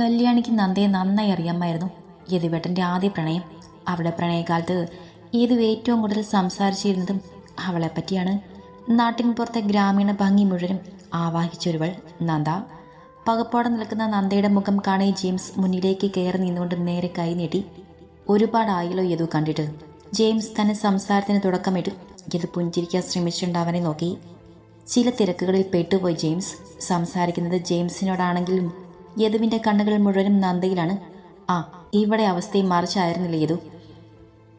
കല്യാണിക്ക് നന്ദയെ നന്നായി അറിയാമായിരുന്നു യദുവേട്ടന്റെ ആദ്യ പ്രണയം. അവളുടെ പ്രണയകാലത്ത് ഏതു ഏറ്റവും കൂടുതൽ സംസാരിച്ചിരുന്നതും അവളെപ്പറ്റിയാണ്. നാട്ടിൻ പുറത്തെ ഗ്രാമീണ ഭംഗി മുഴുവനും ആവാഹിച്ചൊരുവൾ നന്ദ. പകപ്പോടെ നിൽക്കുന്ന നന്ദയുടെ മുഖം കാണേ ജെയിംസ് മുന്നിലേക്ക് കയറി നിന്നുകൊണ്ട് നേരെ കൈ നീട്ടി. ഒരുപാടായല്ലോ യദു കണ്ടിട്ട്. ജെയിംസ് തന്നെ സംസാരത്തിന് തുടക്കമിട്ടു. യദു പുഞ്ചിരിക്കാൻ ശ്രമിച്ചിട്ടുണ്ടാവനെ നോക്കി. ചില തിരക്കുകളിൽ പെട്ടുപോയി ജെയിംസ്. സംസാരിക്കുന്നത് ജെയിംസിനോടാണെങ്കിലും യദുവിന്റെ കണ്ണുകൾ മുഴുവനും നന്ദയിലാണ്. ആ ഇവിടെ അവസ്ഥയും മറിച്ചായിരുന്നില്ല യദു?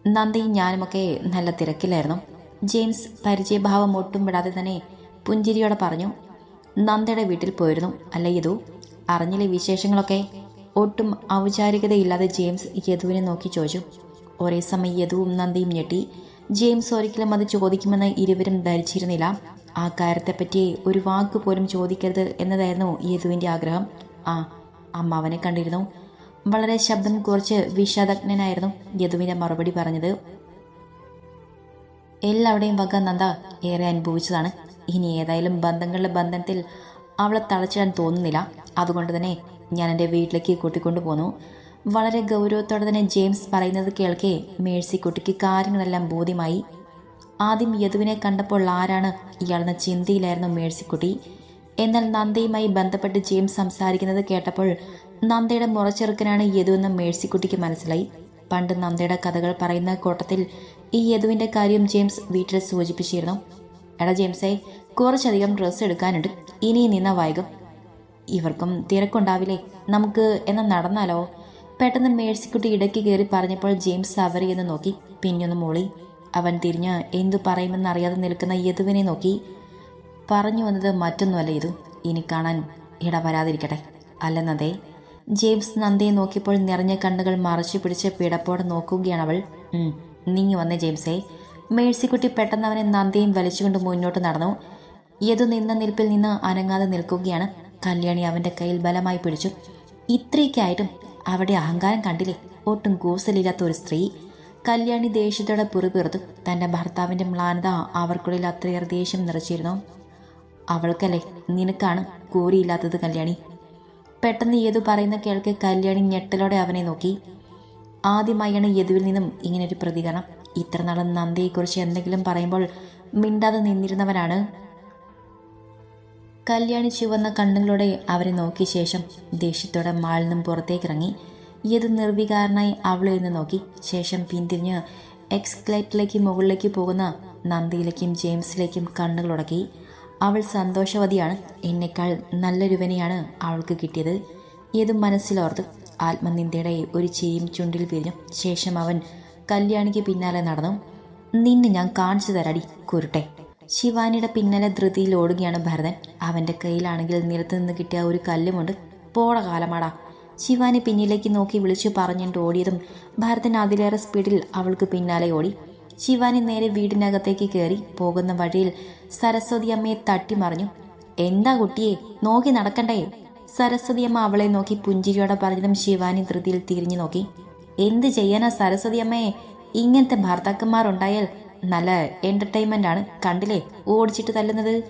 നന്ദയും ഞാനുമൊക്കെ നല്ല തിരക്കിലായിരുന്നു. ജെയിംസ് പരിചയഭാവം ഒട്ടും വിടാതെ തന്നെ പുഞ്ചിരിയോടെ പറഞ്ഞു നന്ദയുടെ വീട്ടിൽ പോയിരുന്നു അല്ല യദു? അറിഞ്ഞിലെ വിശേഷങ്ങളൊക്കെ? ഒട്ടും ഔചാരികതയില്ലാതെ ജെയിംസ് യദുവിനെ നോക്കി ചോദിച്ചു. ഒരേ സമയം യദുവും നന്ദിയും ഞെട്ടി ജെയിംസ് ഒരിക്കലും അത് ചോദിക്കുമെന്ന് ഇരുവരും ധരിച്ചിരുന്നില്ല. ആ കാര്യത്തെപ്പറ്റി ഒരു വാക്ക് പോലും ചോദിക്കരുത് എന്നതായിരുന്നു യദുവിന്റെ ആഗ്രഹം. ആ അമ്മാവനെ കണ്ടിരുന്നു. വളരെ ശബ്ദം കുറച്ച് വിഷാദഗ്നനായിരുന്നു യദുവിന്റെ മറുപടി പറഞ്ഞത്. എല്ലാവരുടെയും വക നന്ദ ഏറെ അനുഭവിച്ചതാണ്. ഇനി ഏതായാലും ബന്ധങ്ങളുടെ ബന്ധത്തിൽ അവളെ തളച്ചിടാൻ തോന്നുന്നില്ല. അതുകൊണ്ട് തന്നെ ഞാൻ എന്റെ വീട്ടിലേക്ക് കൂട്ടിക്കൊണ്ടു പോന്നു. വളരെ ഗൗരവത്തോടെ തന്നെ ജെയിംസ് പറയുന്നത് കേൾക്കെ മേഴ്സിക്കുട്ടിക്ക് കാര്യങ്ങളെല്ലാം ബോധ്യമായി. ആദ്യം യദുവിനെ കണ്ടപ്പോൾ ആരാണ് ഇയാളെന്ന ചിന്തയിലായിരുന്നു മേഴ്സിക്കുട്ടി. എന്നാൽ നന്ദയുമായി ബന്ധപ്പെട്ട് ജെയിംസ് സംസാരിക്കുന്നത് കേട്ടപ്പോൾ നന്ദയുടെ മുറച്ചെറുക്കനാണ് യദു എന്ന് മേഴ്സിക്കുട്ടിക്ക് മനസ്സിലായി. പണ്ട് നന്ദയുടെ കഥകൾ പറയുന്ന കൂട്ടത്തിൽ ഈ യദുവിന്റെ കാര്യം ജെയിംസ് വീട്ടിൽ സൂചിപ്പിച്ചിരുന്നു. എടാ ജെയിംസേ കുറച്ചധികം ഡ്രസ്സ് എടുക്കാനുണ്ട്. ഇനി നിന്ന വൈകും. ഇവർക്കും തിരക്കുണ്ടാവില്ലേ? നമുക്ക് എന്ന നടന്നാലോ? പെട്ടെന്ന് മേഴ്സിക്കുട്ടി ഇടയ്ക്ക് കയറി പറഞ്ഞപ്പോൾ ജെയിംസ് അവരെയെന്ന് നോക്കി. പിന്നൊന്ന് മൂളി. അവൻ തിരിഞ്ഞ് എന്തു പറയുമെന്നറിയാതെ നിൽക്കുന്ന യദുവിനെ നോക്കി. പറഞ്ഞു വന്നത് മറ്റൊന്നുമല്ല ഇതു. ഇനി കാണാൻ ഇടവരാതിരിക്കട്ടെ. അല്ലെന്നതേ ജെയിംസ് നന്ദിയെ നോക്കിയപ്പോൾ നിറഞ്ഞ കണ്ണുകൾ മറച്ചു പിടിച്ച് പിടപ്പോടെ നോക്കുകയാണ് അവൾ. "ഉം, നീങ്ങി വന്നേ ജെയിംസേ. മേഴ്സിക്കുട്ടി പെട്ടെന്ന് അവനെ നന്ദിയും വലിച്ചുകൊണ്ട് മുന്നോട്ട് നടന്നു. ഏതു നിന്ന നിൽപ്പിൽ നിന്ന് അനങ്ങാതെ നിൽക്കുകയാണ്. കല്യാണി അവന്റെ കയ്യിൽ ബലമായി പിടിച്ചു. ഇത്രയൊക്കെ ആയിട്ടും അവിടെ അഹങ്കാരം കണ്ടില്ലേ? ഒട്ടും കൂസലില്ലാത്ത ഒരു സ്ത്രീ. കല്യാണി ദേഷ്യത്തോടെ പുറപിറുത്തു തന്റെ ഭർത്താവിന്റെ മ്ലാനത അവർക്കുള്ളിൽ അത്രയേറെ ദേഷ്യം നിറച്ചിരുന്നു. അവൾക്കല്ലേ? നിനക്കാണ് കൂറിയില്ലാത്തത് കല്യാണി. പെട്ടെന്ന് യദു പറയുന്ന കേൾക്ക് കല്യാണി ഞെട്ടലോടെ അവനെ നോക്കി. ആദ്യമായാണ് യദുവിൽ നിന്നും ഇങ്ങനൊരു പ്രതികരണം. ഇത്ര നാളും നന്ദിയെക്കുറിച്ച് എന്തെങ്കിലും പറയുമ്പോൾ മിണ്ടാതെ നിന്നിരുന്നവനാണ്. കല്യാണി ചുവന്ന കണ്ണുകളോടെ അവരെ നോക്കിയ ശേഷം ദേഷ്യത്തോടെ നിന്നും പുറത്തേക്കിറങ്ങി. യദു നിർവികാരനായി അവളിൽ നിന്ന് നോക്കി. ശേഷം പിന്തിരിഞ്ഞ് എക്സ്ക്ലേറ്റിലേക്ക് മുകളിലേക്ക് പോകുന്ന നന്ദിയിലേക്കും ജെയിംസിലേക്കും കണ്ണുകളുടക്കി അവൾ സന്തോഷവതിയാണ്. എന്നെക്കാൾ നല്ലൊരുവനെയാണ് അവൾക്ക് കിട്ടിയത്. ഏതും മനസ്സിലോർത്ത് ആത്മനിന്ദയുടെ ഒരു ചിരിയും ചുണ്ടിൽ പിരിഞ്ഞു ശേഷം അവൻ കല്യാണിക്ക് പിന്നാലെ നടന്നു. നിന്നെ ഞാൻ കാണിച്ചു തരാടി കുരുട്ടെ. ശിവാനിയുടെ പിന്നാലെ ധൃതിയിൽ ഓടുകയാണ് ഭരതൻ. അവന്റെ കയ്യിലാണെങ്കിൽ നിലത്ത് നിന്ന് കിട്ടിയ ഒരു കല്ലുമുണ്ട്. പോട കാലമാടാ. ശിവാനി പിന്നിലേക്ക് നോക്കി വിളിച്ചു പറഞ്ഞിട്ട് ഓടിയതും ഭരതൻ അതിലേറെ സ്പീഡിൽ അവൾക്ക് പിന്നാലെ ഓടി. ശിവാനി നേരെ വീടിനകത്തേക്ക് കയറി പോകുന്ന വഴിയിൽ സരസ്വതി അമ്മയെ തട്ടിമറിഞ്ഞു. എന്താ കുട്ടിയെ? നോക്കി നടക്കണ്ടേ? സരസ്വതി അമ്മ അവളെ നോക്കി പുഞ്ചിരിയോടെ പറഞ്ഞതും ശിവാനി ധൃതിയിൽ തിരിഞ്ഞു നോക്കി. എന്ത് ചെയ്യാനാ സരസ്വതി അമ്മയെ? ഇങ്ങനത്തെ ഭർത്താക്കന്മാരുണ്ടായാൽ നല്ല എന്റർടൈൻമെന്റ് ആണ് കണ്ടില്ലേ? ഓടിച്ചിട്ട് തല്ലുന്നത്.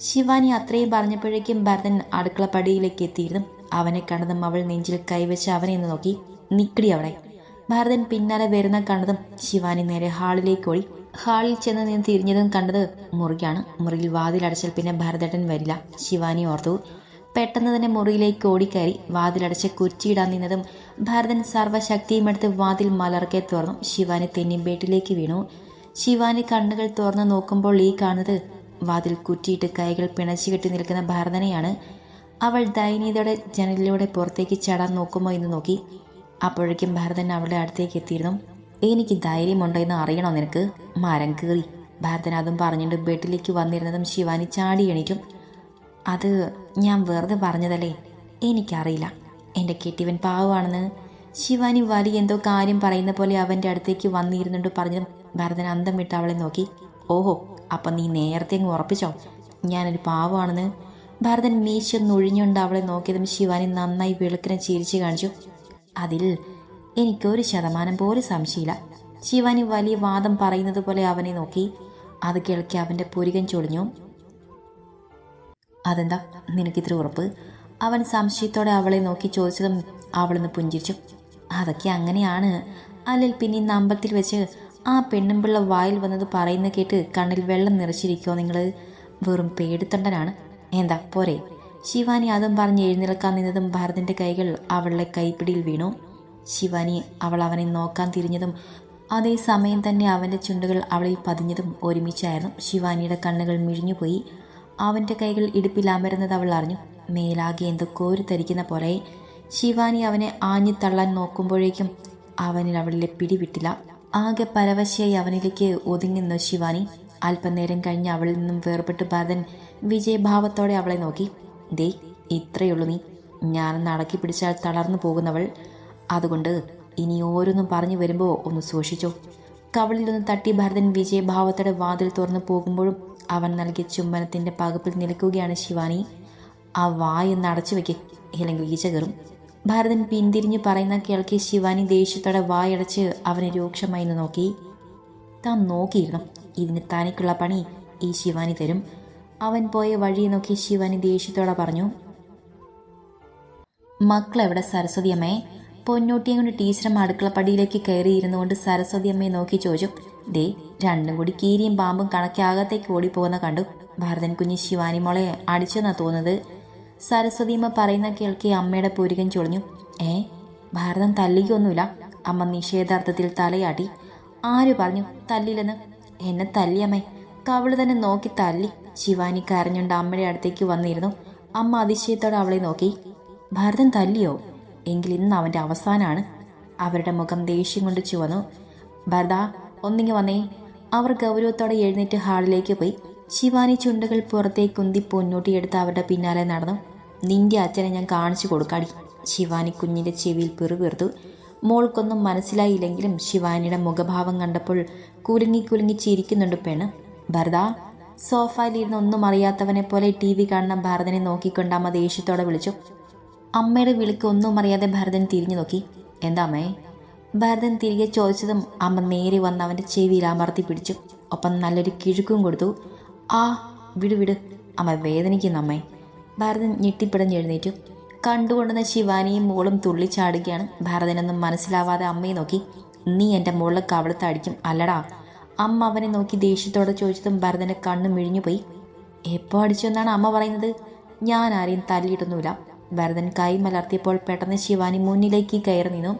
ശിവാനി അത്രയും പറഞ്ഞപ്പോഴേക്കും ഭരതൻ അടുക്കളപ്പടിയിലേക്ക് എത്തിയിരുന്നു. അവനെ കണ്ടതും അവൾ നെഞ്ചിൽ കൈവച്ച് അവനെ നോക്കി. നിക്കടി അവിടെ. ഭരതൻ പിന്നാലെ വരുന്ന കണ്ടതും ശിവാനി നേരെ ഹാളിലേക്ക് ഓടി. ഹാളിൽ ചെന്ന് നിന്ന് തിരിഞ്ഞതും കണ്ടത് മുറിയാണ് മുറിയിൽ വാതിലടച്ചാൽ പിന്നെ ഭരതേട്ടൻ വരില്ല. ശിവാനി ഓർത്തു. പെട്ടെന്ന് തന്നെ മുറിയിലേക്ക് ഓടിക്കയറി. വാതിലടച്ച് കുരിച്ചിടാൻ നിന്നതും ഭരതൻ സർവശക്തിയും എടുത്ത് വാതിൽ മലർക്കെ തുറന്നു. ശിവാനി തെന്നിമ്പേട്ടിലേക്ക് വീണു. ശിവാനി കണ്ണുകൾ തുറന്ന് നോക്കുമ്പോൾ ഈ കാണുന്നത് വാതിൽ കുറ്റിയിട്ട് കൈകൾ പിണച്ചു കെട്ടി നിൽക്കുന്ന ഭരതനെയാണ്. അവൾ ദയനീയതയുടെ ജനലിലൂടെ പുറത്തേക്ക് ചാടാൻ നോക്കുമോ എന്ന് നോക്കി. അപ്പോഴേക്കും ഭരതൻ അവളുടെ അടുത്തേക്ക് എത്തിയിരുന്നു. എനിക്ക് ധൈര്യമുണ്ടോ എന്ന് അറിയണോ നിനക്ക്? മരം കീറി. ഭരതൻ അതും പറഞ്ഞിട്ട് ബെഡിലേക്ക് വന്നിരുന്നതും ശിവാനി ചാടി എണിക്കും അത് ഞാൻ വെറുതെ പറഞ്ഞതല്ലേ? എനിക്കറിയില്ല. എന്റെ കെട്ടിവൻ പാവമാണെന്ന്. ശിവാനി വലിയ എന്തോ കാര്യം പറയുന്ന പോലെ അവന്റെ അടുത്തേക്ക് വന്നിരുന്നുണ്ട് പറഞ്ഞു ഭരതൻ അന്തം വിട്ട് അവളെ നോക്കി. ഓഹോ അപ്പം നീ നേരത്തെ അങ്ങ് ഉറപ്പിച്ചോ? ഞാനൊരു പാവമാണെന്ന്. ഭരതൻ മീശ ഒഴിഞ്ഞുകൊണ്ട് അവളെ നോക്കിയതും ശിവാനി നന്നായി വെളുക്കിനെ ചിരിച്ചു കാണിച്ചു. അതിൽ എനിക്കൊരു ശതമാനം പോലും സംശയമില്ല. ശിവാനി വലിയ വാദം പറയുന്നത് പോലെ അവനെ നോക്കി. അത് കേൾക്കി അവന്റെ പുരികൻ ചൊളിഞ്ഞു. അതെന്താ? നിനക്കിത്ര ഉറപ്പ്? അവൻ സംശയത്തോടെ അവളെ നോക്കി ചോദിച്ചതും അവളൊന്ന് പുഞ്ചിരിച്ചു. അതൊക്കെ അങ്ങനെയാണ്. അല്ലെങ്കിൽ പിന്നെ ഇന്ന് അമ്പലത്തിൽ വെച്ച് ആ പെണ്ണുമ്പിള്ള വായിൽ വന്നത് പറയുന്ന കേട്ട് കണ്ണിൽ വെള്ളം നിറച്ചിരിക്കുമോ നിങ്ങൾ വെറും പേടിത്തൊണ്ടനാണ്. എന്താ? പോരെ. ശിവാനി അതും പറഞ്ഞ് എഴുന്നേൽക്കാൻ നിന്നതും ഭരതന്റെ കൈകൾ അവളുടെ കൈപ്പിടിയിൽ വീണു. ശിവാനി അവൾ അവനെ നോക്കാൻ തിരിഞ്ഞതും അതേ സമയം തന്നെ അവന്റെ ചുണ്ടുകൾ അവളിൽ പതിഞ്ഞതും ഒരുമിച്ചായിരുന്നു. ശിവാനിയുടെ കണ്ണുകൾ മിഴിഞ്ഞുപോയി. അവന്റെ കൈകൾ ഇടുപ്പിൽ അമരുന്നത് അവൾ അറിഞ്ഞു. മേലാകെ എന്തോ കോരിത്തരിക്കുന്ന പോലെ. ശിവാനി അവനെ ആഞ്ഞു തള്ളാൻ നോക്കുമ്പോഴേക്കും അവനിൽ അവളിലെ പിടിവിട്ടില്ല. ആകെ പരവശയായി അവനിലേക്ക് ഒതുങ്ങി നിന്നു ശിവാനി. അല്പനേരം കഴിഞ്ഞ് അവളിൽ നിന്നും വേർപെട്ട് ഭരതൻ വിജയഭാവത്തോടെ അവളെ നോക്കി. ദേ ഇത്രയുള്ളൂ നീ. ഞാനൊന്ന് അടക്കി പിടിച്ചാൽ തളർന്നു പോകുന്നവൾ. അതുകൊണ്ട് ഇനി ഓരോന്നും പറഞ്ഞു വരുമ്പോൾ ഒന്ന് സൂക്ഷിച്ചോ. കവളിലൊന്ന് തട്ടി ഭരതൻ വിജയഭാവത്തോടെ വാതിൽ തുറന്നു പോകുമ്പോഴും അവൻ നൽകിയ ചുംബനത്തിന്റെ പകപ്പിൽ നിൽക്കുകയാണ് ശിവാനി. ആ വായൊന്ന് അടച്ചു വെക്ക്. ഇല്ലെങ്കിൽ ഈച്ച കയറും. ഭരതൻ പിന്തിരിഞ്ഞ് പറയുന്ന കേൾക്കി ശിവാനി ദേഷ്യത്തോടെ വായടച്ച് അവനെ രൂക്ഷമായി നോക്കി. താൻ നോക്കിയിരുന്നു ഇതിന് തനിക്കുള്ള പണി ഈ ശിവാനി തരും. അവൻ പോയ വഴി നോക്കി ശിവനി ദേഷ്യത്തോടെ പറഞ്ഞു മക്കളെവിടെ സരസ്വതി അമ്മയെ പൊന്നൂട്ടിയും കൊണ്ട് ടീച്ചറും അടുക്കളപ്പടിയിലേക്ക് സരസ്വതി അമ്മയെ നോക്കി ചോദിച്ചു ദേ രണ്ടും കൂടി കീരിയും പാമ്പും കണക്കാകത്തേക്ക് ഓടിപ്പോകുന്ന കണ്ടു. ഭരതൻ കുഞ്ഞ് ശിവാനി മോളെ അടിച്ചെന്നാ തോന്നുന്നത്? സരസ്വതിയമ്മ പറയുന്ന കേൾക്കി അമ്മയുടെ പൂരികൻ ചൊളിഞ്ഞു ഏ ഭാരതം തല്ലിക്കൊന്നുമില്ല. അമ്മ നിഷേധാർത്ഥത്തിൽ തലയാട്ടി. ആര് പറഞ്ഞു തല്ലില്ലെന്ന്? എന്നെ തല്ലിയമ്മേ. കവൾ തന്നെ നോക്കി തല്ലി. ശിവാനി കരഞ്ഞുകൊണ്ട് അമ്മയുടെ അടുത്തേക്ക് വന്നിരുന്നു. അമ്മ അതിശയത്തോടെ അവളെ നോക്കി. ഭരതൻ തല്ലിയോ? എങ്കിൽ ഇന്ന് അവന്റെ അവസാനാണ്. അവരുടെ മുഖം ദേഷ്യം കൊണ്ട് ചുവന്നു. ഭരത ഒന്നിങ്ങി വന്നേ. അവർ ഗൗരവത്തോടെ എഴുന്നേറ്റ് ഹാളിലേക്ക് പോയി. ശിവാനി ചുണ്ടകൾ പുറത്തേക്ക് കുന്തി പൊന്നൂട്ടിയെടുത്ത് അവരുടെ പിന്നാലെ നടന്നു. നിന്റെ അച്ഛനെ ഞാൻ കാണിച്ചു കൊടുക്കാടി. ശിവാനി കുഞ്ഞിന്റെ ചെവിയിൽ പിറുപിറുത്തു മോൾക്കൊന്നും മനസ്സിലായില്ലെങ്കിലും ശിവാനിയുടെ മുഖഭാവം കണ്ടപ്പോൾ കുലുങ്ങി കുലുങ്ങി ചിരിക്കുന്നുണ്ട് പെണ്ണ്. ഭരത സോഫയിലിരുന്ന് ഒന്നും അറിയാത്തവനെ പോലെ ടി വി കാണുന്ന ഭരതനെ നോക്കിക്കൊണ്ട് അമ്മ ദേഷ്യത്തോടെ വിളിച്ചു. അമ്മയുടെ വിളിക്ക് ഒന്നും അറിയാതെ ഭരതൻ തിരിഞ്ഞു നോക്കി. എന്താ അമ്മേ? ഭരതൻ തിരികെ ചോദിച്ചതും അമ്മ നേരെ വന്ന് അവന്റെ ചെവിയിൽ അമർത്തി പിടിച്ചു. ഒപ്പം നല്ലൊരു കിഴുക്കും കൊടുത്തു. ആ വിട് വിട്. അമ്മ വേദനിക്കുന്ന അമ്മേ. ഭരതൻ ഞെട്ടിപ്പിടഞ്ഞെഴുന്നേറ്റു കണ്ടുകൊണ്ടുന്ന ശിവാനിയും മോളും തുള്ളിച്ചാടുകയാണ്. ഭരതനൊന്നും മനസ്സിലാവാതെ അമ്മയെ നോക്കി. നീ എന്റെ മോളിലെ കവളത്ത് അടിക്കും. അല്ലടാ. അമ്മ അവനെ നോക്കി ദേഷ്യത്തോടെ ചോദിച്ചതും ഭരതന്റെ കണ്ണ് മിഴിഞ്ഞുപോയി. എപ്പോൾ അടിച്ചു എന്നാണ് അമ്മ പറയുന്നത്? ഞാൻ ആരെയും തല്ലിയിട്ടൊന്നുമില്ല. ഭരതൻ കൈ മലർത്തിയപ്പോൾ പെട്ടെന്ന് ശിവാനി മുന്നിലേക്ക് കയറി നിന്നു.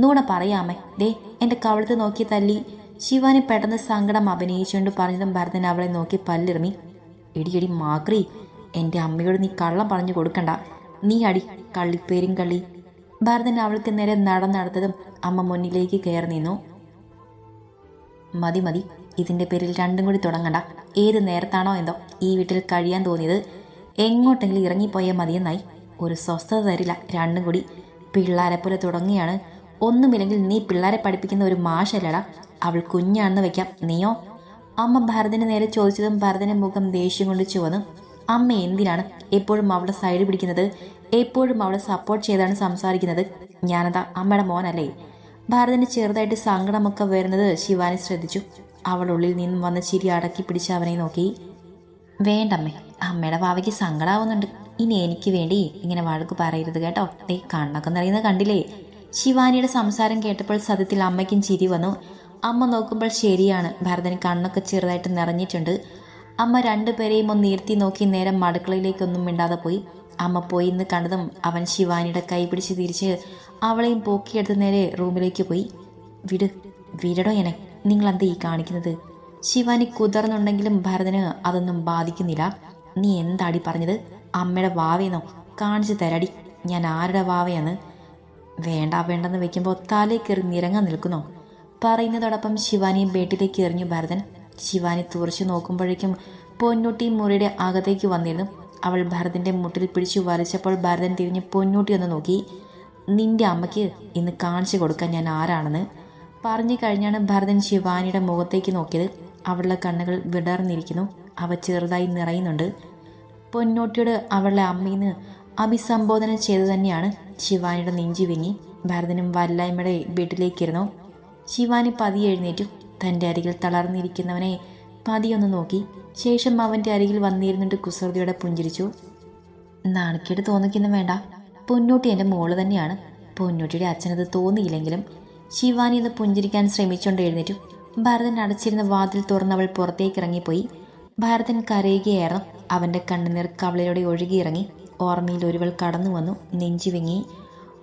നൂണ പറയാമേ ദേ എന്റെ കവളത്ത് നോക്കി തല്ലി. ശിവാനി പെട്ടെന്ന് സങ്കടം അഭിനയിച്ചുകൊണ്ട് പറഞ്ഞതും ഭരതൻ അവളെ നോക്കി പല്ലിറങ്ങി ഇടിയടി മാക്രി എന്റെ അമ്മയോട് നീ കള്ളം പറഞ്ഞു കൊടുക്കണ്ട. നീ അടി കള്ളിപ്പേരും കള്ളി. ഭരതൻ അവൾക്ക് നേരെ നടന്നടുത്തതും അമ്മ മുന്നിലേക്ക് കയറി നിന്നു. മതി മതി. ഇതിന്റെ പേരിൽ രണ്ടും കൂടി തുടങ്ങണ്ട. ഏത് നേരത്താണോ എന്തോ ഈ വീട്ടിൽ കഴിയാൻ തോന്നിയത്. എങ്ങോട്ടെങ്കിലും ഇറങ്ങിപ്പോയാൽ മതിയെന്നായി. ഒരു സ്വസ്ഥത തരില്ല. രണ്ടും കൂടി പിള്ളേരെ പോലെ തുടങ്ങിയാണ്. ഒന്നുമില്ലെങ്കിൽ നീ പിള്ളേരെ പഠിപ്പിക്കുന്ന ഒരു മാഷല്ലടാ. അവൾ കുഞ്ഞാണെന്ന് വെക്കാം. നീയോ? അമ്മ ഭരതന് നേരെ ചോദിച്ചതും ഭരതന്റെ മുഖം ദേഷ്യം കൊണ്ട് ചുവന്നു. അമ്മ എന്തിനാണ് എപ്പോഴും അവളെ സൈഡ് പിടിക്കുന്നത്? എപ്പോഴും അവളെ സപ്പോർട്ട് ചെയ്താണ് സംസാരിക്കുന്നത്? ഞാനതാ അമ്മയുടെ മോനല്ലേ? ഭരതന് ചെറുതായിട്ട് സങ്കടമൊക്കെ വരുന്നത് ശിവാനി ശ്രദ്ധിച്ചു. അവൾ ഉള്ളിൽ നിന്നും വന്ന ചിരി അടക്കി പിടിച്ച് അവനെ നോക്കി. വേണ്ടമ്മേ അമ്മയുടെ വാവയ്ക്ക് സങ്കടാവുന്നുണ്ട്. ഇനി എനിക്ക് വേണ്ടി ഇങ്ങനെ വഴക്ക് പറയരുത് കേട്ടോ. ദേ കണ്ണൊക്കെ നിറയുന്നത് കണ്ടില്ലേ? ശിവാനിയുടെ സംസാരം കേട്ടപ്പോൾ സത്യത്തിൽ അമ്മയ്ക്കും ചിരി വന്നു. അമ്മ നോക്കുമ്പോൾ ശരിയാണ്. ഭരതന് കണ്ണൊക്കെ ചെറുതായിട്ട് നിറഞ്ഞിട്ടുണ്ട്. അമ്മ രണ്ടുപേരെയും ഒന്ന് നീർത്തി നോക്കി നേരം മടുക്കളയിലേക്കൊന്നും മിണ്ടാതെ പോയി. അമ്മ പോയി എന്ന് കണ്ടതും അവൻ ശിവാനിയുടെ കൈ പിടിച്ച് തിരിച്ച് അവളെയും പോക്കിയെടുത്ത് നേരെ റൂമിലേക്ക് പോയി. വിട് വിടടോ നിങ്ങൾ എന്താ ഈ കാണിക്കുന്നത്? ശിവാനി കുതിർന്നുണ്ടെങ്കിലും ഭരതന് അതൊന്നും ബാധിക്കുന്നില്ല. നീ എന്താടി പറഞ്ഞത്? അമ്മയുടെ വാവയെന്നോ? കാണിച്ചു തരടി. ഞാൻ ആരുടെ വാവയാണ്? വേണ്ട വേണ്ടെന്ന് വെക്കുമ്പോൾ തലേ കയറി നിരങ്ങാൻ നിൽക്കുന്നോ? പറയുന്നതോടൊപ്പം ശിവാനിയും ബേട്ടിലേക്ക് എറിഞ്ഞു ഭരതൻ. ശിവാനി തുറച്ചു നോക്കുമ്പോഴേക്കും പൊന്നൂട്ടി മുറിയുടെ അകത്തേക്ക് വന്നിരുന്നു. അവൾ ഭരതന്റെ മുട്ടിൽ പിടിച്ചു വലിച്ചപ്പോൾ ഭരതൻ തിരിഞ്ഞ് പൊന്നൂട്ടി ഒന്ന് നോക്കി. നിന്റെ അമ്മയ്ക്ക് ഇന്ന് കാണിച്ചു കൊടുക്കാൻ ഞാൻ ആരാണെന്ന്? പറഞ്ഞു കഴിഞ്ഞാണ് ഭരതൻ ശിവാനിയുടെ മുഖത്തേക്ക് നോക്കിയത്. അവളുടെ കണ്ണുകൾ വിടർന്നിരിക്കുന്നു. അവ ചെറുതായി നിറയുന്നുണ്ട്. പൊന്നോട്ടിയോട് അവളുടെ അമ്മയിന്ന് അഭിസംബോധന ചെയ്തു തന്നെയാണ് ശിവാനിയുടെ നെഞ്ചി വിങ്ങി. ഭരതനും വല്ലായ്മയുടെ വീട്ടിലേക്കിരുന്നു. ശിവാനി പതിയെ എഴുന്നേറ്റു. തന്റെ അരികിൽ തളർന്നിരിക്കുന്നവനെ പതിയൊന്ന് നോക്കി. ശേഷം അവന്റെ അരികിൽ വന്നിരുന്നിട്ട് കുസൃതിയോടെ പുഞ്ചിരിച്ചു. നാണക്കേട് തോന്നിക്കുന്നു വേണ്ട. പൊന്നൂട്ടി എന്റെ മോൾ തന്നെയാണ്. പൊന്നൂട്ടിയുടെ അച്ഛനത് തോന്നിയില്ലെങ്കിലും ശിവാനി ഒന്ന് പുഞ്ചിരിക്കാൻ ശ്രമിച്ചുകൊണ്ട് എഴുന്നേറ്റു. ഭരതൻ അടച്ചിരുന്ന വാതിൽ തുറന്നവൾ പുറത്തേക്ക് ഇറങ്ങിപ്പോയി ഭരതൻ കരയുകയായിരുന്നു. അവന്റെ കണ്ണുനീർ കവളയിലൂടെ ഒഴുകിയിറങ്ങി. ഓർമ്മയിൽ ഒരുവൾ കടന്നു വന്നു. നെഞ്ചു വിങ്ങി.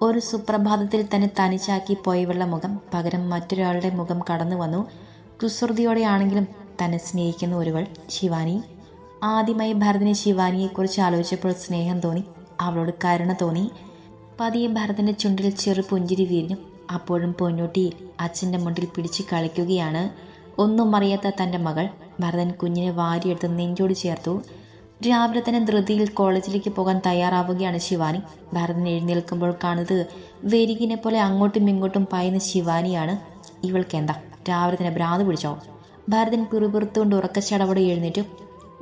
ഒരു സുപ്രഭാതത്തിൽ തന്നെ തനിച്ചാക്കി പോയവളുടെ മുഖം. പകരം മറ്റൊരാളുടെ മുഖം കടന്നു വന്നു. കുസൃതിയോടെയാണെങ്കിലും തന്നെ സ്നേഹിക്കുന്ന ഒരുവൾ ശിവാനി. ആദ്യമായി ഭരതന് ശിവാനിയെക്കുറിച്ച് ആലോചിച്ചപ്പോൾ സ്നേഹം തോന്നി. അവളോട് കരുണ തോന്നി. പതിയെ ഭരതന്റെ ചുണ്ടിൽ ചെറു പുഞ്ചിരി വീരിഞ്ഞു അപ്പോഴും പൊന്നൂട്ടി അച്ഛന്റെ മുണ്ടിൽ പിടിച്ച് കളിക്കുകയാണ്. ഒന്നും അറിയാത്ത തന്റെ മകൾ ഭരതൻ കുഞ്ഞിനെ വാരിയെടുത്ത് നെഞ്ചോട് ചേർത്തു. രാവിലെ തന്നെ ധൃതിയിൽ കോളേജിലേക്ക് പോകാൻ തയ്യാറാവുകയാണ് ശിവാനി. ഭരതൻ എഴുന്നേൽക്കുമ്പോൾ കാണുന്നത് വെരികിനെ പോലെ അങ്ങോട്ടും ഇങ്ങോട്ടും പായുന്ന ശിവാനിയാണ്. ഇവൾക്ക് എന്താ? രാവിലെ തന്നെ ഭ്രാന്ത് പിടിച്ചോ? ഭരതൻ പിറുപിറുത്തുകൊണ്ട് ഉറക്കച്ചടവോടെ എഴുന്നേറ്റു.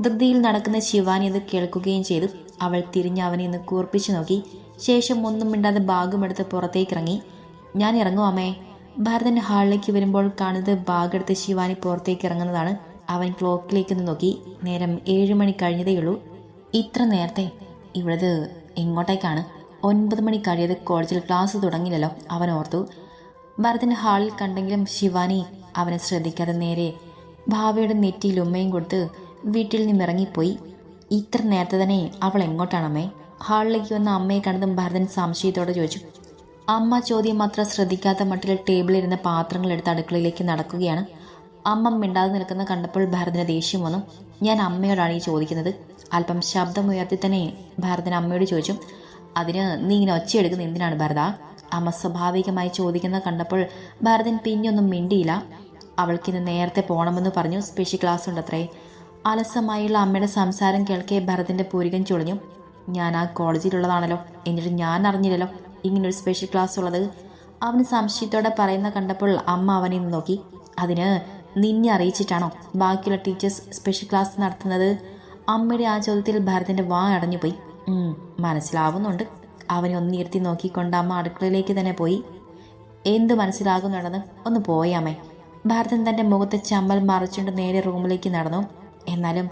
ധൃതിയിൽ നടക്കുന്ന ശിവാനി അത് കേൾക്കുകയും ചെയ്തു. അവൾ തിരിഞ്ഞ് അവനെ ഒന്ന് കൂർപ്പിച്ചു നോക്കി. ശേഷം ഒന്നും മിണ്ടാതെ ബാഗുമെടുത്ത് പുറത്തേക്കിറങ്ങി. ഞാൻ ഇറങ്ങും അമ്മേ. ഭരതൻ ഹാളിലേക്ക് വരുമ്പോൾ കാണുന്നത് ബാഗെടുത്ത് ശിവാനി പുറത്തേക്ക് ഇറങ്ങുന്നതാണ് അവൻ ക്ലോക്കിലേക്ക് ഒന്ന് നോക്കി. നേരം ഏഴ് മണി കഴിഞ്ഞതേയുള്ളൂ. ഇത്ര നേരത്തെ? ഇവിടത് എങ്ങോട്ടേക്കാണ്? ഒൻപത് മണി കഴിയത് കോളേജിൽ ക്ലാസ് തുടങ്ങിയില്ലല്ലോ അവൻ ഓർത്തു. ഭരതൻ ഹാളിൽ കണ്ടെങ്കിലും ശിവാനി അവനെ ശ്രദ്ധിക്കാതെ നേരെ ഭാവയുടെ നെറ്റിയിൽ ഉമ്മയും കൊടുത്ത് വീട്ടിൽ നിന്നിറങ്ങിപ്പോയി. ഇത്ര നേരത്തെ തന്നെ അവൾ എങ്ങോട്ടാണമ്മേ? ഹാളിലേക്ക് വന്ന അമ്മയെ കണ്ടതും ഭരതൻ സംശയത്തോടെ ചോദിച്ചു. അമ്മ ചോദ്യം മാത്രം ശ്രദ്ധിക്കാത്ത മട്ടിൽ ടേബിളിലിരുന്ന പാത്രങ്ങൾ എടുത്ത് അടുക്കളയിലേക്ക് നടക്കുകയാണ്. അമ്മ മിണ്ടാതെ നിൽക്കുന്ന കണ്ടപ്പോൾ ഭരതന് ദേഷ്യം വന്നു. ഞാൻ അമ്മയോടാണ് ഈ ചോദിക്കുന്നത്. അല്പം ശബ്ദമുയർത്തി തന്നെ ഭരതൻ അമ്മയോട് ചോദിച്ചു. അതിന് നീ ഇങ്ങനെ ഒച്ചയെടുക്കുന്ന എന്തിനാണ് ഭരത? അമ്മ സ്വാഭാവികമായി ചോദിക്കുന്നത് കണ്ടപ്പോൾ ഭരതൻ പിന്നെയൊന്നും മിണ്ടിയില്ല. അവൾക്കിന്ന് നേരത്തെ പോകണമെന്ന് പറഞ്ഞു സ്പെഷ്യൽ ക്ലാസ് ഉണ്ടത്രേ അലസമായുള്ള അമ്മയുടെ സംസാരം കേൾക്കെ ഭരതിന്റെ പൂരികൻ ചുളിഞ്ഞു. ഞാൻ ആ കോളേജിലുള്ളതാണല്ലോ. എന്നിട്ട് ഞാൻ അറിഞ്ഞില്ലല്ലോ. ഇങ്ങനൊരു സ്പെഷ്യൽ ക്ലാസ് ഉള്ളത് അവന് സംശയത്തോടെ പറയുന്ന കണ്ടപ്പോൾ അമ്മ അവനെ നോക്കി. അതിന് നിന്നെ അറിയിച്ചിട്ടാണോ ബാക്കിയുള്ള ടീച്ചേഴ്സ് സ്പെഷ്യൽ ക്ലാസ് നടത്തുന്നത്? അമ്മയുടെ ആ ചോദ്യത്തിൽ ഭരതന്റെ വാ അടഞ്ഞുപോയി. മനസ്സിലാവുന്നുണ്ട്. അവനെ ഒന്ന് ഇരുത്തി നോക്കിക്കൊണ്ട് അമ്മ അടുക്കളയിലേക്ക് തന്നെ പോയി. എന്ത് മനസ്സിലാകുന്നുണ്ടെന്ന് ഒന്ന് പോയാമേ ഭാരതൻ തന്റെ മുഖത്തെ ചമ്മൽ മറിച്ചുകൊണ്ട് നേരെ റൂമിലേക്ക് നടന്നു. എന്നാലും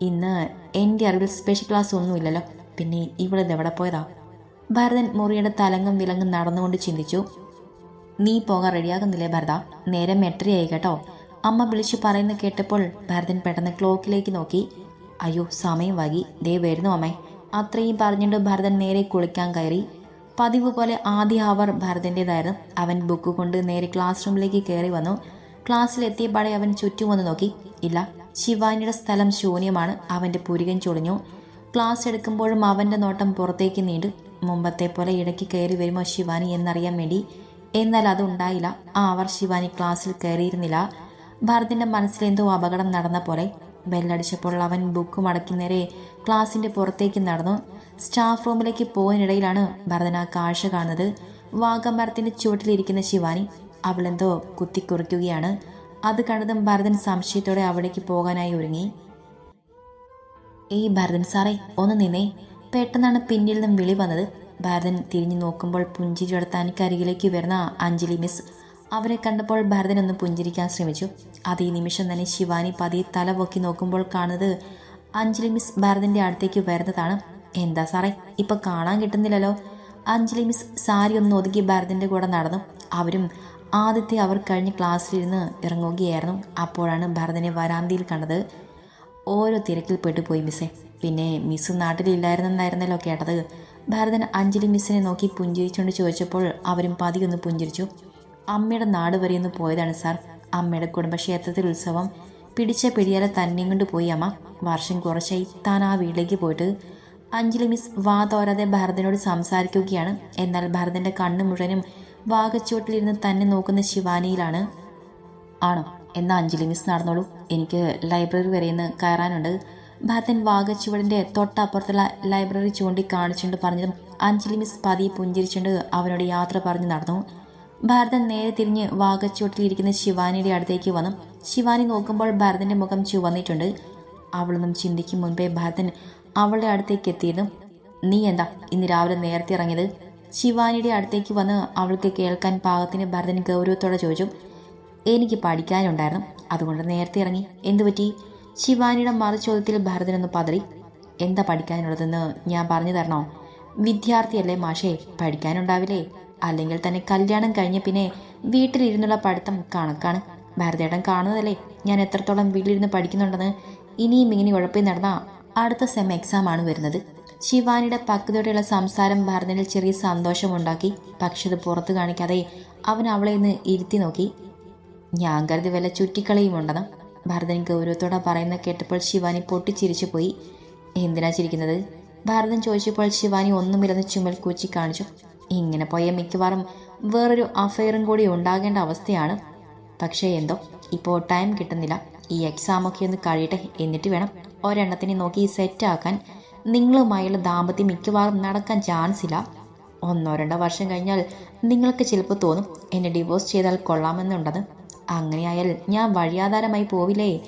ഇന്ന് എന്റെ അറിവിൽ സ്പെഷ്യൽ ക്ലാസ് ഒന്നുമില്ലല്ലോ പിന്നെ ഇവിടെ എവിടെ പോയതാ? ഭരതൻ മുറിയുടെ തലങ്ങും വിലങ്ങും നടന്നുകൊണ്ട് ചിന്തിച്ചു. നീ പോകാൻ റെഡിയാകുന്നില്ലേ ഭരത? നേരം എട്ടരയായി കേട്ടോ. അമ്മ വിളിച്ചു പറയുന്ന കേട്ടപ്പോൾ ഭരതൻ പെട്ടെന്ന് ക്ലോക്കിലേക്ക് നോക്കി. അയ്യോ സമയം വൈകി. ദേ വരുന്നു അമ്മേ. അത്രയും പറഞ്ഞുകൊണ്ട് ഭരതൻ നേരെ കുളിക്കാൻ കയറി. പതിവ് പോലെ ആദ്യ അവർ ഭരതന്റെതായിരുന്നു അവൻ ബുക്ക് കൊണ്ട് നേരെ ക്ലാസ് റൂമിലേക്ക് കയറി വന്നു. ക്ലാസ്സിലെത്തിയപാടെ അവൻ ചുറ്റും വന്ന് നോക്കി. ഇല്ല ശിവാനിയുടെ സ്ഥലം ശൂന്യമാണ്. അവന്റെ പുരികൻ ചൊളിഞ്ഞു. ക്ലാസ് എടുക്കുമ്പോഴും അവന്റെ നോട്ടം പുറത്തേക്ക് നീണ്ടു. മുമ്പത്തെ പോലെ ഇടയ്ക്ക് കയറി വരുമോ ശിവാനി എന്നറിയാൻ വേണ്ടി. എന്നാൽ അതുണ്ടായില്ല ആ അവർ ശിവാനി ക്ലാസ്സിൽ കയറിയിരുന്നില്ല. ഭരതിന്റെ മനസ്സിലെന്തോ അപകടം നടന്ന പോലെ. ബെല്ലടിച്ചപ്പോൾ അവൻ ബുക്ക് മടക്കി നേരെ ക്ലാസ്സിന്റെ പുറത്തേക്ക് നടന്നു. സ്റ്റാഫ് റൂമിലേക്ക് പോകുന്നതിനിടയിലാണ് ഭരതൻ ആ കാഴ്ച കാണുന്നത്. വാഗമരത്തിന്റെ ചുവട്ടിലിരിക്കുന്ന ശിവാനി. അവളെന്തോ കുത്തിക്കുറിക്കുകയാണ്. അത് കണ്ടതും ഭരതൻ സംശയത്തോടെ അവിടേക്ക് പോകാനായി ഒരുങ്ങി. ഏയ് ഭരതൻ സാറേ ഒന്ന് നിന്നേ. പെട്ടെന്നാണ് പിന്നിൽ നിന്നും വിളി വന്നത്. ഭരതൻ തിരിഞ്ഞു നോക്കുമ്പോൾ പുഞ്ചിരിയോടെ തനിക്ക് അരികിലേക്ക് വരുന്ന അഞ്ജലി മിസ് അവരെ കണ്ടപ്പോൾ ഭരതൻ ഒന്ന് പുഞ്ചിരിക്കാൻ ശ്രമിച്ചു. അതേ നിമിഷം തന്നെ ശിവാനി പതിയെ തല പൊക്കി നോക്കുമ്പോൾ കാണുന്നത് അഞ്ജലി മിസ് ഭരതന്റെ അടുത്തേക്ക് വരുന്നതാണ്. എന്താ സാറേ ഇപ്പൊ കാണാൻ കിട്ടുന്നില്ലല്ലോ? അഞ്ജലി മിസ് സാരി ഒന്ന് ഒതുക്കി ഭരതന്റെ കൂടെ നടന്നു. അവരും ആദ്യത്തെ അവർ കഴിഞ്ഞ് ക്ലാസ്സിലിരുന്ന് ഇറങ്ങുകയായിരുന്നു. അപ്പോഴാണ് ഭരതനെ വരാന്തിയിൽ കണ്ടത്. ഓരോ തിരക്കിൽ പെട്ടുപോയി മിസ്സേ. പിന്നെ മിസ് നാട്ടിലില്ലായിരുന്നെന്നായിരുന്നല്ലോ കേട്ടത്. ഭരതൻ അഞ്ജലി മിസ്സിനെ നോക്കി പുഞ്ചിരിച്ചുകൊണ്ട് ചോദിച്ചപ്പോൾ അവരും പതിയൊന്ന് പുഞ്ചിരിച്ചു. അമ്മയുടെ നാട് വരെ ഒന്ന് പോയതാണ് സാർ. അമ്മയുടെ കുടുംബക്ഷേത്രത്തിൽ ഉത്സവം. പിടിച്ച പിടിയാലെ തന്നെയും കൊണ്ട് പോയി അമ്മ. വർഷം കുറച്ചായി താൻ ആ വീട്ടിലേക്ക് പോയിട്ട് അഞ്ജലി മിസ് വാ തോരാതെ ഭരതനോട് സംസാരിക്കുകയാണ്. എന്നാൽ ഭരതന്റെ കണ്ണ് മുഴുവനും വാഗച്ചുവട്ടിലിരുന്ന് തന്നെ നോക്കുന്ന ശിവാനിയിലാണ്. ആണോ? എന്നാ അഞ്ജലി മിസ് നടന്നോളൂ. എനിക്ക് ലൈബ്രറി വരെ ഇന്ന് കയറാനുണ്ട്. ഭരതൻ വാഗച്ചുവടിന്റെ തൊട്ടപ്പുറത്തുള്ള ലൈബ്രറി ചൂണ്ടി കാണിച്ചുകൊണ്ട് പറഞ്ഞതും അഞ്ജലി മിസ് പതിയെ പുഞ്ചിരിച്ചുകൊണ്ട് അവനോട് യാത്ര പറഞ്ഞു നടന്നു. ഭരതൻ നേരെ തിരിഞ്ഞ് വാഗച്ചുവട്ടിലിരിക്കുന്ന ശിവാനിയുടെ അടുത്തേക്ക് വന്നു. ശിവാനി നോക്കുമ്പോൾ ഭരതന്റെ മുഖം ചുവന്നിട്ടുണ്ട്. അവളൊന്നും ചിന്തിക്കും മുൻപേ ഭരതൻ അവളുടെ അടുത്തേക്ക് എത്തിയിരുന്നു. നീ എന്താ ഇന്ന് രാവിലെ നേരത്തെ ഇറങ്ങിയത്? ശിവാനിയുടെ അടുത്തേക്ക് വന്ന് അവൾക്ക് കേൾക്കാൻ പാകത്തിന് ഭരതൻ ഗൗരവത്തോടെ ചോദിച്ചു എനിക്ക് പഠിക്കാനുണ്ടായിരുന്നു. അതുകൊണ്ട് നേരത്തെ ഇറങ്ങി. എന്തു പറ്റി? ശിവാനിയുടെ മറുചോദ്യത്തിൽ ഭരതനൊന്ന് പതറി എന്താ പഠിക്കാനുള്ളതെന്ന് ഞാൻ പറഞ്ഞു തരണോ? വിദ്യാർത്ഥിയല്ലേ മാഷേ പഠിക്കാനുണ്ടാവില്ലേ? അല്ലെങ്കിൽ തന്നെ കല്യാണം കഴിഞ്ഞ പിന്നെ വീട്ടിലിരുന്നുള്ള പഠിത്തം കണക്കാണ്. ഭാരതേട്ടൻ കാണുന്നതല്ലേ. ഞാൻ എത്രത്തോളം വീട്ടിലിരുന്ന് പഠിക്കുന്നുണ്ടെന്ന് ഇനിയും ഇങ്ങനെ ഉഴപ്പി നടന്ന അടുത്ത സെം എക്സാം ആണ് വരുന്നത്. ശിവാനിയുടെ പക്വതയോടെയുള്ള സംസാരം ഭരതനിൽ ചെറിയ സന്തോഷമുണ്ടാക്കി. പക്ഷെ അത് പുറത്തു കാണിക്കാതെ അവൻ അവളെ ഒന്ന് ഇരുത്തി നോക്കി. ഞാൻ കരുതി വല്ല ചുറ്റിക്കളിയും ഉണ്ടെന്ന്. ഭരതൻ ഗൗരവത്തോടെ പറയുന്ന കേട്ടപ്പോൾ ശിവാനി പൊട്ടിച്ചിരിച്ചു പോയി. എന്തിനാ ചിരിക്കുന്നത്? ഭരതൻ ചോദിച്ചപ്പോൾ ശിവാനി ഒന്നുമില്ലെന്ന് ചുമൽ കൂച്ചി കാണിച്ചു. ഇങ്ങനെ പോയ മിക്കവാറും വേറൊരു അഫയറും കൂടി ഉണ്ടാകേണ്ട അവസ്ഥയാണ്. പക്ഷേ എന്തോ? ഇപ്പോൾ ടൈം കിട്ടുന്നില്ല. ഈ എക്സാമൊക്കെ ഒന്ന് കഴിയട്ടെ എന്നിട്ട് വേണം. ഒരെണ്ണത്തിനെ നോക്കി സെറ്റ് ആക്കാൻ. നിങ്ങളുമായുള്ള ദാമ്പത്യം മിക്കവാറും നടക്കാൻ ചാൻസ് ഇല്ല. ഒന്നോ രണ്ടോ വർഷം കഴിഞ്ഞാൽ നിങ്ങൾക്ക് ചിലപ്പോൾ തോന്നും എന്നെ ഡിവോഴ്സ് ചെയ്താൽ കൊള്ളാമെന്നുണ്ടെന്ന് അങ്ങനെയായാൽ ഞാൻ വഴിയാധാരമായി പോവില്ലേ?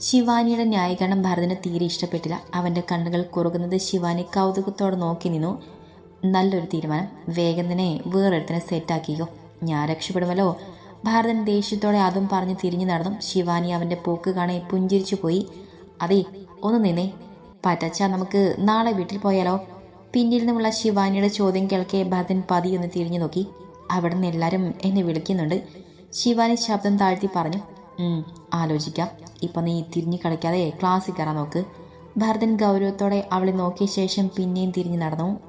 ശിവാനിയുടെ ന്യായീകരണം ഭരതന് തീരെ ഇഷ്ടപ്പെട്ടില്ല. അവന്റെ കണ്ണുകൾ കുറുകുന്നത് ശിവാനി കൗതുകത്തോടെ നോക്കി നിന്നു. നല്ലൊരു തീരുമാനം. വേഗം തന്നെ വേറൊരുത്തിനെ സെറ്റാക്കിയോ ഞാൻ രക്ഷപ്പെടുമല്ലോ. ഭാരതൻ ദേഷ്യത്തോടെ അതും പറഞ്ഞ് തിരിഞ്ഞു നടന്നു. ശിവാനി അവന്റെ പോക്ക് കാണെ പുഞ്ചിരിച്ചു പോയി. അതെ ഒന്ന് നിന്നേ. പറ്റച്ച നമുക്ക് നാളെ വീട്ടിൽ പോയാലോ? പിന്നിൽ നിന്നുള്ള ശിവാനിയുടെ ചോദ്യം കേൾക്കെ ഭരതൻ പതിയൊന്ന് തിരിഞ്ഞു നോക്കി. അവിടെ നിന്ന് എല്ലാവരും എന്നെ വിളിക്കുന്നുണ്ട്. ശിവാനി ശബ്ദം താഴ്ത്തി പറഞ്ഞു "ഉം, ആലോചിക്കാം. ഇപ്പം നീ തിരിഞ്ഞു കളിക്കാതെ ക്ലാസ്സിൽ കയറാൻ നോക്ക്. ഭരതൻ ഗൗരവത്തോടെ അവളെ നോക്കിയ ശേഷം പിന്നെയും തിരിഞ്ഞു നടന്നു.